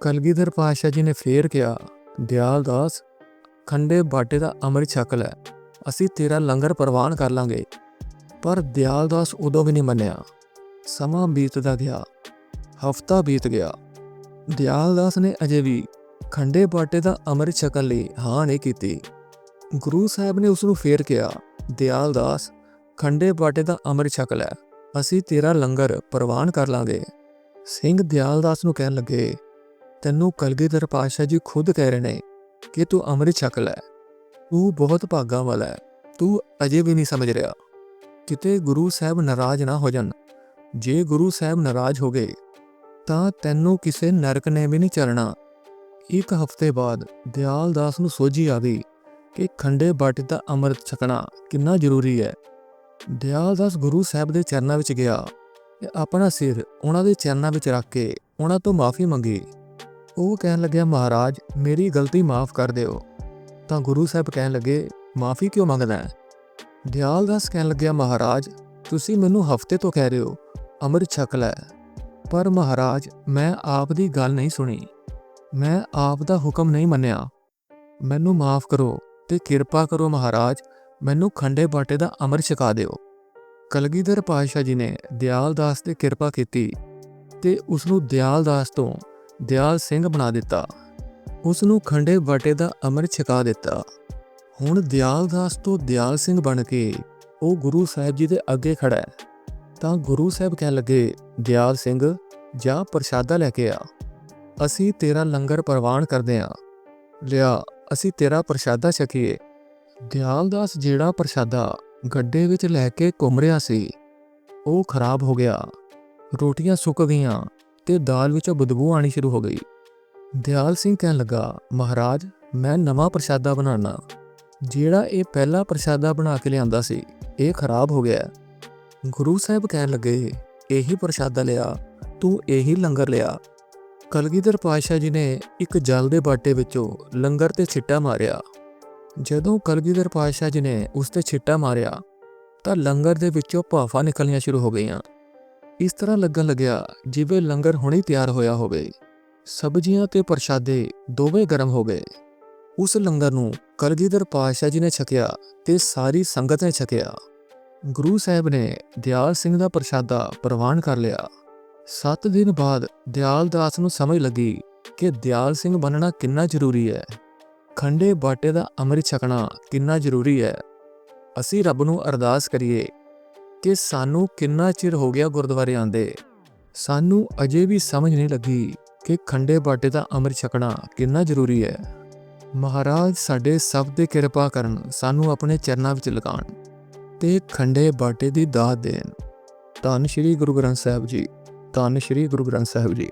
ਕਲਗੀਧਰ ਪਾਤਸ਼ਾਹ ਜੀ ਨੇ ਫੇਰ ਕਿਹਾ, ਦਿਆਲਦਾਸ, ਖੰਡੇ ਬਾਟੇ ਦਾ ਅੰਮ੍ਰਿਤ ਛਕ ਲੈ, ਅਸੀਂ ਤੇਰਾ ਲੰਗਰ ਪ੍ਰਵਾਨ ਕਰ ਲਾਂਗੇ। ਪਰ ਦਿਆਲਦਾਸ ਉਦੋਂ ਵੀ ਨਹੀਂ ਮੰਨਿਆ। ਸਮਾਂ ਬੀਤਦਾ ਗਿਆ। ਹਫਤਾ ਬੀਤ ਗਿਆ। ਦਿਆਲਦਾਸ ਨੇ ਅਜੇ ਵੀ ਖੰਡੇ ਬਾਟੇ ਦਾ ਅੰਮ੍ਰਿਤ ਛਕਣ ਲਈ ਹਾਂ ਨਹੀਂ ਕੀਤੀ। ਗੁਰੂ ਸਾਹਿਬ ਨੇ ਉਸ ਨੂੰ ਫੇਰ ਕਿਹਾ ਦਿਆਲਦਾਸ ਖੰਡੇ ਬਾਟੇ ਦਾ ਅੰਮ੍ਰਿਤ ਛਕ ਲੈ। ਅਸੀਂ ਤੇਰਾ ਲੰਗਰ ਪ੍ਰਵਾਨ ਕਰ ਲਾਂਗੇ। ਸਿੰਘ ਦਿਆਲਦਾਸ ਨੂੰ ਕਹਿਣ ਲੱਗੇ, ਤੈਨੂੰ ਕਲਗੀਧਰ ਪਾਤਸ਼ਾਹ ਜੀ ਖੁਦ ਕਹਿ ਰਹੇ ਨੇ ਕਿ ਤੂੰ ਅੰਮ੍ਰਿਤ ਛਕ ਲੈ। ਤੂੰ ਬਹੁਤ ਭਾਗਾ ਵਾਲਾ ਹੈ। ਤੂੰ ਅਜੇ ਵੀ ਨਹੀਂ ਸਮਝ ਰਿਹਾ। ਕਿਤੇ ਗੁਰੂ ਸਾਹਿਬ ਨਾਰਾਜ਼ ਨਾ ਹੋ ਜਾਣ। ਜੇ ਗੁਰੂ ਸਾਹਿਬ ਨਾਰਾਜ਼ ਹੋ ਗਏ ਤਾਂ ਤੈਨੂੰ ਕਿਸੇ ਨਰਕ ਨੇ ਵੀ ਨਹੀਂ ਚਲਣਾ। ਇੱਕ ਹਫ਼ਤੇ ਬਾਅਦ ਦਿਆਲਦਾਸ ਨੂੰ ਸੋਝੀ ਆ ਗਈ ਕਿ ਖੰਡੇ ਬਾਟੇ ਦਾ ਅੰਮ੍ਰਿਤ ਛਕਣਾ ਕਿੰਨਾ ਜ਼ਰੂਰੀ ਹੈ। ਦਿਆਲਦਾਸ ਗੁਰੂ ਸਾਹਿਬ ਦੇ ਚਰਨਾਂ ਵਿੱਚ ਗਿਆ ਤੇ ਆਪਣਾ ਸਿਰ ਉਹਨਾਂ ਦੇ ਚਰਨਾਂ ਵਿੱਚ ਰੱਖ ਕੇ ਉਹਨਾਂ ਤੋਂ ਮਾਫੀ ਮੰਗੀ। ਉਹ ਕਹਿਣ ਲੱਗਿਆ, ਮਹਾਰਾਜ, ਮੇਰੀ ਗਲਤੀ ਮਾਫ ਕਰ ਦਿਓ। ਤਾਂ ਗੁਰੂ ਸਾਹਿਬ ਕਹਿਣ ਲੱਗੇ, ਮਾਫੀ ਕਿਉਂ ਮੰਗਦਾ ਹੈ? ਦਿਆਲਦਾਸ ਕਹਿਣ ਲੱਗਿਆ, ਮਹਾਰਾਜ, ਤੁਸੀਂ ਮੈਨੂੰ ਹਫ਼ਤੇ ਤੋਂ ਕਹਿ ਰਹੇ ਹੋ, ਅੰਮ੍ਰਿਤ ਛਕ ਲੈ। ਪਰ ਮਹਾਰਾਜ, ਮੈਂ ਆਪ ਦੀ ਗੱਲ ਨਹੀਂ ਸੁਣੀ। ਮੈਂ ਆਪ ਦਾ ਹੁਕਮ ਨਹੀਂ ਮੰਨਿਆ। ਮੈਨੂੰ ਮਾਫ ਕਰੋ ਤੇ ਕਿਰਪਾ ਕਰੋ ਮਹਾਰਾਜ, ਮੈਨੂੰ ਖੰਡੇ ਬਾਟੇ ਦਾ ਅਮਰ ਛਕਾ ਦਿਓ। ਕਲਗੀਧਰ ਪਾਤਸ਼ਾਹ ਜੀ ਨੇ ਦਿਆਲ ਦਾਸ ਤੇ ਕਿਰਪਾ ਕੀਤੀ ਤੇ ਉਸ ਨੂੰ ਦਿਆਲ ਦਾਸ ਤੋਂ ਦਿਆਲ ਸਿੰਘ ਬਣਾ ਦਿੱਤਾ। ਉਸ ਨੂੰ ਖੰਡੇ ਬਾਟੇ ਦਾ ਅਮਰ ਛਕਾ ਦਿੱਤਾ। ਹੁਣ ਦਿਆਲ ਦਾਸ ਤੋਂ ਦਿਆਲ ਸਿੰਘ ਬਣ ਕੇ ਉਹ ਗੁਰੂ ਸਾਹਿਬ ਜੀ ਦੇ ਅੱਗੇ ਖੜਾ ਹੈ। ਤਾਂ ਗੁਰੂ ਸਾਹਿਬ ਕਹਿਣ ਲੱਗੇ, ਦਿਆਲ ਸਿੰਘ, ਜਾ ਪ੍ਰਸ਼ਾਦਾ ਲੈ ਕੇ ਆ। ਅਸੀਂ ਤੇਰਾ ਲੰਗਰ ਪ੍ਰਵਾਨ ਕਰਦੇ ਆ। ਲਿਆ, ਅਸੀਂ ਤੇਰਾ ਪ੍ਰਸ਼ਾਦਾ ਛਕੀਏ। ਦਿਆਲ ਦਾਸ ਜਿਹੜਾ ਪ੍ਰਸ਼ਾਦਾ ਗੱਡੇ ਵਿੱਚ ਲੈ ਕੇ ਘੁੰਮ ਰਿਹਾ ਸੀ, ਉਹ ਖਰਾਬ ਹੋ ਗਿਆ। ਰੋਟੀਆਂ ਸੁੱਕ ਗਈਆਂ ਤੇ ਦਾਲ ਵਿੱਚੋਂ ਬਦਬੂ ਆਣੀ ਸ਼ੁਰੂ ਹੋ ਗਈ। ਦਿਆਲ ਸਿੰਘ ਕਹਿਣ ਲੱਗਾ, ਮਹਾਰਾਜ, ਮੈਂ ਨਵਾਂ ਪ੍ਰਸ਼ਾਦਾ ਬਣਾਉਣਾ। ਜਿਹੜਾ ਇਹ ਪਹਿਲਾ ਪ੍ਰਸ਼ਾਦਾ ਬਣਾ ਕੇ ਲਿਆਂਦਾ ਸੀ, ਇਹ ਖਰਾਬ ਹੋ ਗਿਆ। ਗੁਰੂ ਸਾਹਿਬ ਕਹਿਣ ਲੱਗੇ, ਇਹੀ ਪ੍ਰਸ਼ਾਦਾ ਲਿਆ, ਤੂੰ ਇਹੀ ਲੰਗਰ ਲਿਆ। ਕਲਗੀਧਰ ਪਾਤਸ਼ਾਹ ਜੀ ਨੇ ਇੱਕ ਜਲ ਦੇ ਬਾਟੇ ਵਿੱਚੋਂ ਲੰਗਰ ਤੇ ਛਿੱਟਾ ਮਾਰਿਆ। ਜਦੋਂ ਕਲਗੀਧਰ ਪਾਤਸ਼ਾਹ ਜੀ ਨੇ ਉਸ ਤੇ ਛਿੱਟਾ ਮਾਰਿਆ, ਤਾਂ ਲੰਗਰ ਦੇ ਵਿੱਚੋਂ ਭਾਫਾਂ ਨਿਕਲਣੀਆਂ ਸ਼ੁਰੂ ਹੋ ਗਈਆਂ। ਇਸ ਤਰ੍ਹਾਂ ਲੱਗਣ ਲੱਗਿਆ ਜਿਵੇਂ ਲੰਗਰ ਹੁਣੇ ਤਿਆਰ ਹੋਇਆ ਹੋਵੇ। ਸਬਜ਼ੀਆਂ ਤੇ ਪ੍ਰਸ਼ਾਦੇ ਦੋਵੇਂ ਗਰਮ ਹੋ ਗਏ। ਉਸ ਲੰਗਰ ਨੂੰ ਕਲਗੀਧਰ ਪਾਤਸ਼ਾਹ ਜੀ ਨੇ ਛਕਿਆ ਤੇ ਸਾਰੀ ਸੰਗਤ ਨੇ ਛਕਿਆ। ਗੁਰੂ ਸਾਹਿਬ ਨੇ ਦਿਆਲ ਸਿੰਘ ਦਾ ਪ੍ਰਸ਼ਾਦਾ ਪ੍ਰਵਾਨ ਕਰ ਲਿਆ। 7 ਦਿਨ ਬਾਅਦ ਦਿਆਲ ਦਾਸ ਨੂੰ ਸਮਝ ਲੱਗੀ ਕਿ ਦਿਆਲ ਸਿੰਘ ਬਣਨਾ ਕਿੰਨਾ ਜ਼ਰੂਰੀ ਹੈ। ਖੰਡੇ ਬਾਟੇ ਦਾ ਅੰਮ੍ਰਿਤ ਛਕਣਾ ਕਿੰਨਾ ਜ਼ਰੂਰੀ ਹੈ। ਅਸੀਂ ਰੱਬ ਨੂੰ ਅਰਦਾਸ ਕਰੀਏ ਕਿ ਸਾਨੂੰ ਕਿੰਨਾ ਚਿਰ ਹੋ ਗਿਆ ਗੁਰਦੁਆਰੇ ਆਂਦੇ ਸਾਨੂੰ ਅਜੇ ਵੀ ਸਮਝ ਨਹੀਂ ਲੱਗੀ ਕਿ ਖੰਡੇ ਬਾਟੇ ਦਾ ਅੰਮ੍ਰਿਤ ਛਕਣਾ ਕਿੰਨਾ ਜ਼ਰੂਰੀ ਹੈ। ਮਹਾਰਾਜ ਸਾਡੇ ਸਭ ਤੇ ਕਿਰਪਾ ਕਰਨ ਸਾਨੂੰ ਆਪਣੇ ਚਰਨਾਂ ਵਿੱਚ ਲਗਾਉਣ। ਤੇ ਖੰਡੇ ਬਾਟੇ ਦੀ ਦਾਤ ਦੇਣ। ਧੰਨ ਸ਼੍ਰੀ ਗੁਰੂ ਗ੍ਰੰਥ ਸਾਹਿਬ ਜੀ, ਧੰਨ ਸ਼੍ਰੀ ਗੁਰੂ ਗ੍ਰੰਥ ਸਾਹਿਬ ਜੀ।